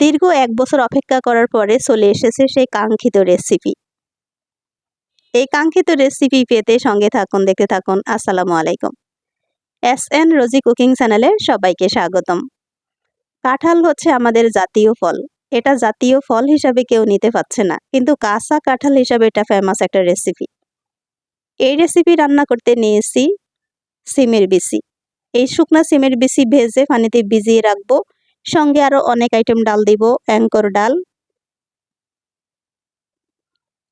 দীর্ঘ এক বছর অপেক্ষা করার পরে চলে এসেছে সেই কাঙ্ক্ষিত রেসিপি এই কাঙ্ক্ষিত রেসিপি পেতে সঙ্গে থাকুন, দেখতে থাকুন। আসসালামু আলাইকুম। এস এন রোজি কুকিং চ্যানেলে সবাইকে স্বাগতম। কাঁঠাল হচ্ছে আমাদের জাতীয় ফল। এটা জাতীয় ফল হিসাবে কেউ নিতে পারছে না, কিন্তু কাঁচা কাঁঠাল হিসাবে এটা ফেমাস একটা রেসিপি এই রেসিপি রান্না করতে নিয়েছি সিমের বিসি এই শুকনা সিমের বিসি ভেজে পানিতে ভিজিয়ে রাখব। সঙ্গে আরও অনেক আইটেম ডাল দিব। অ্যাঙ্কর ডাল,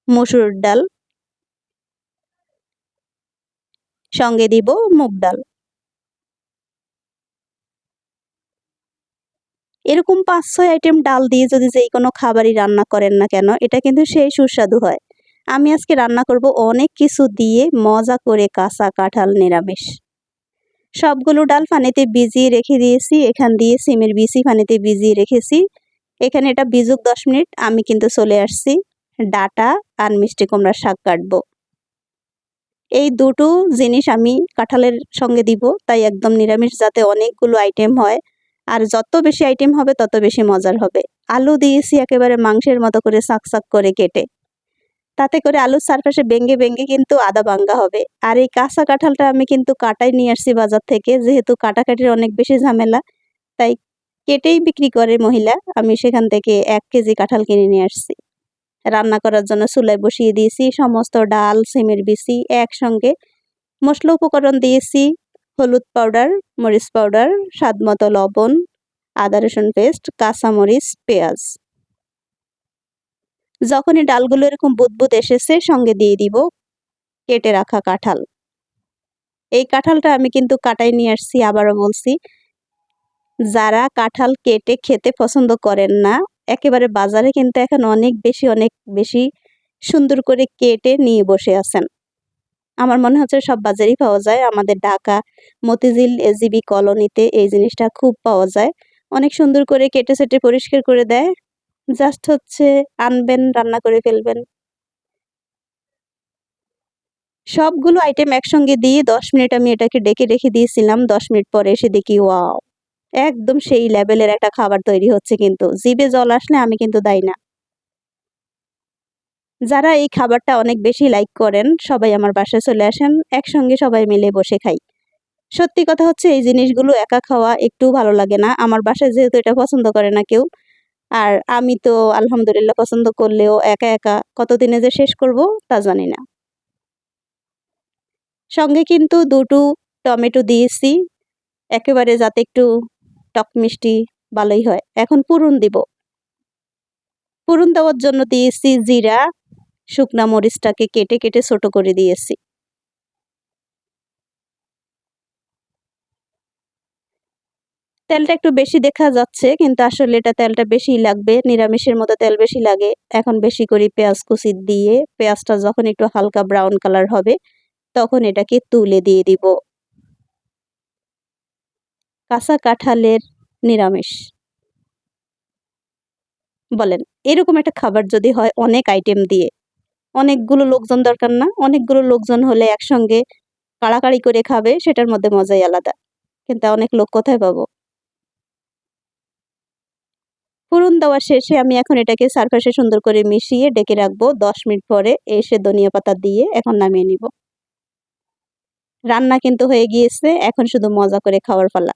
মসুর ডাল, সঙ্গে দিব মুগ ডাল। এরকম পাঁচ ছয় আইটেম ডাল দিয়ে যদি যেই কোনো খাবারই রান্না করেন না কেন, এটা কিন্তু সেই সুস্বাদু হয়। আমি আজকে রান্না করব অনেক কিছু দিয়ে মজা করে কাঁচা কাঁঠাল নিরামিষ। সবগুলো ডাল পানিতে ভিজিয়ে রেখে দিয়েছি। এখান দিয়ে সিমের বিচি পানিতে ভিজিয়ে রেখেছি। এখানে এটা ভিজুক দশ মিনিট, আমি কিন্তু চলে আসছি। ডাটা আর মিষ্টি কুমড়ার শাক কাটবো। এই দুটো জিনিস আমি কাঁঠালের সঙ্গে দিব, তাই একদম নিরামিষ যাতে অনেকগুলো আইটেম হয়। আর যত বেশি আইটেম হবে, তত বেশি মজার হবে। আলু দিয়েছি একেবারে মাংসের মতো করে শাক করে কেটে। তাতে করে আলুর চারপাশে বেঙ্গে বেঙ্গে কিন্তু আদা বাঙ্গা হবে। আর এই কাঁচা কাঁঠালটা আমি কিন্তু কাটাই নিয়ে আসছি বাজার থেকে, যেহেতু কাটাকাটির অনেক বেশি ঝামেলা, তাই কেটেই বিক্রি করে মহিলা। আমি সেখান থেকে এক কেজি কাঁঠাল কিনে নিয়ে আসছি। রান্না করার জন্য চুলায় বসিয়ে দিয়েছি, সমস্ত ডাল, সিমের বিচি একসঙ্গে। মশলা উপকরণ দিয়েছি, হলুদ পাউডার, মরিচ পাউডার, স্বাদ মতো লবণ, আদা রসুন পেস্ট, কাঁচামরিচ, পেঁয়াজ। যখনই ডালগুলো এরকম বুদবুদ এসেছে, সঙ্গে দিয়ে দিব কেটে রাখা কাঁঠাল। এই কাঁঠালটা আমি কিন্তু কাটাই নিয়ে আসছি, আবারও বলছি। যারা কাঁঠাল কেটে খেতে পছন্দ করেন না, একেবারে বাজারে কিন্তু এখন অনেক বেশি অনেক বেশি সুন্দর করে কেটে নিয়ে বসে আছেন। আমার মনে হচ্ছে সব বাজারেই পাওয়া যায়। আমাদের ঢাকা, মতিঝিল এজিবি কলোনিতে এই জিনিসটা খুব পাওয়া যায়। অনেক সুন্দর করে কেটে সেটে পরিষ্কার করে দেয়। জাস্ট হচ্ছে আনবেন, রান্না করে ফেলবেন। সবগুলো আইটেম একসঙ্গে দিয়ে দশ মিনিট আমি এটাকে ডেকে রেখে দিয়েছিলাম। দশ মিনিট পরে এসে দেখি ওয়াও একদম সেই লেভেলের একটা খাবার তৈরি হচ্ছে কিন্তু। জিভে জল আসলে আমি কিন্তু দাই না। যারা এই খাবারটা অনেক বেশি লাইক করেন, সবাই আমার বাসায় চলে আসেন। একসঙ্গে সবাই মিলে বসে খাই। সত্যি কথা হচ্ছে, এই জিনিসগুলো একা খাওয়া একটু ভালো লাগে না। আমার বাসায় যেহেতু এটা পছন্দ করে না কেউ আর আমি তো আলহামদুলিল্লাহ পছন্দ করলেও একা একা কতদিনে যে শেষ করব তা জানি না। সঙ্গে কিন্তু দুটো টমেটো দিয়েছি, একেবারে যাতে একটু টক মিষ্টি ভালোই হয়। এখন পুরন দিব। পুরন দেওয়ার জন্য দিয়েছি জিরা, শুকনা মরিচটাকে কেটে কেটে ছোট করে দিয়েছি। তেলটা একটু বেশি দেখা যাচ্ছে, কিন্তু আসলে এটা তেলটা বেশি লাগবে। নিরামিষের মতো তেল বেশি লাগে। এখন বেশি করে পেঁয়াজ কুচি দিয়ে, পেঁয়াজটা যখন একটু হালকা ব্রাউন কালার হবে, তখন এটাকে তুলে দিয়ে দিব। কাঁচা কাঁঠালের নিরামিষ। বলেন, এরকম একটা খাবার যদি হয় অনেক আইটেম দিয়ে। অনেকগুলো লোকজন দরকার না? অনেকগুলো লোকজন হলে একসঙ্গে কাড়াকাড়ি করে খাবে, সেটার মধ্যে মজাই আলাদা। কিন্তু অনেক লোক কোথায় পাবো? ফোড়ন দেওয়া শেষে আমি এখন এটাকে সারফাসে সুন্দর করে মিশিয়ে ডেকে রাখব দশ মিনিট পরে। এসে ধনিয়া পাতা দিয়ে এখন নামিয়ে নিব। রান্না কিন্তু হয়ে গিয়েছে, এখন শুধু মজা করে খাওয়ার পালা।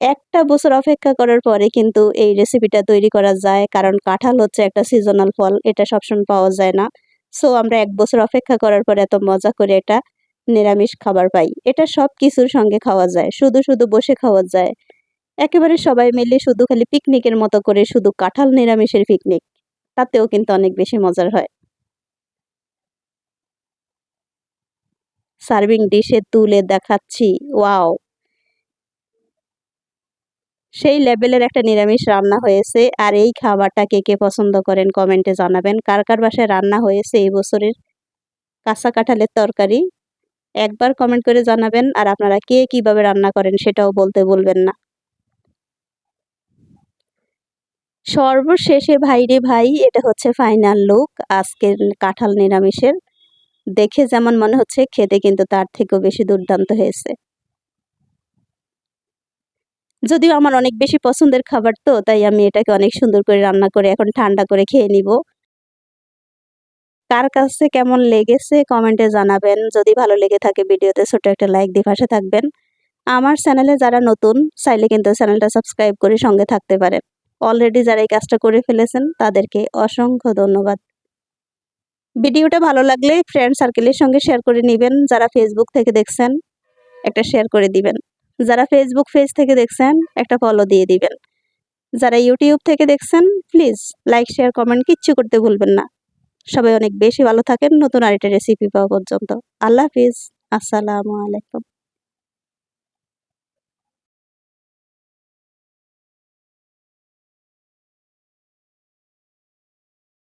একটা বছর অপেক্ষা করার পরে কিন্তু এই রেসিপিটা তৈরি করা যায়, কারণ কাঁঠাল হচ্ছে একটা সিজনাল ফল, এটা সবসময় পাওয়া যায় না। সো আমরা এক বছর অপেক্ষা করার পরে এত মজা করে এটা নিরামিষ খাবার পাই। এটা সব কিছুর সঙ্গে খাওয়া যায়, শুধু শুধু বসে খাওয়া যায়। একেবারে সবাই মিলে শুধু খালি পিকনিকের মতো করে শুধু কাঁঠাল নিরামিষের পিকনিক তাতেও কিন্তু অনেক বেশি মজার হয়। সার্ভিং ডিশে তুলে দেখাচ্ছি, ওয়াও! সেই লেভেলের একটা নিরামিষ রান্না হয়েছে, আর এই খাবারটা কে কে পছন্দ করেন কমেন্টে জানাবেন। কার কার বাসায় রান্না হয়েছে এই বছরের কাঁচা কাঁঠালের তরকারি? একবার কমেন্ট করে জানাবেন, আর আপনারা কে কীভাবে রান্না করেন সেটাও বলতে বলবেন না। সর্বশেষে ভাইরে ভাই, এটা হচ্ছে ফাইনাল লুক আজকের কাঁঠাল নিরামিষের। দেখে যেমন মনে হচ্ছে, খেতে কিন্তু তার থেকেও বেশি দুর্দান্ত হয়েছে। যদিও আমার অনেক বেশি পছন্দের খাবার তো, তাই আমি এটাকে অনেক সুন্দর করে রান্না করে এখন ঠান্ডা করে খেয়ে নিব। কার কাছে কেমন লেগেছে কমেন্টে জানাবেন। যদি ভালো লেগে থাকে ভিডিওতে ছোট একটা লাইক দিয়ে পাশে থাকবেন। আমার চ্যানেলে যারা নতুন, চাইলে কিন্তু চ্যানেলটা সাবস্ক্রাইব করে সঙ্গে থাকতে পারেন। অলরেডি যারা এই কাজটা করে ফেলেছেন, তাদেরকে অসংখ্য ধন্যবাদ। ভিডিওটা ভালো লাগলে ফ্রেন্ড সার্কেলের সঙ্গে শেয়ার করে নেবেন, যারা ফেসবুক থেকে দেখছেন, একটা শেয়ার করে দিবেন। যারা ফেসবুক পেজ থেকে দেখছেন, একটা ফলো দিয়ে দিবেন। যারা ইউটিউব থেকে দেখছেন প্লিজ লাইক শেয়ার কমেন্ট কিচ্ছু করতে ভুলবেন না। সবাই অনেক বেশি ভালো থাকেন, নতুন আরেকটা রেসিপি পাওয়া পর্যন্ত। আল্লাহ হাফিজ। আসসালামু আলাইকুম।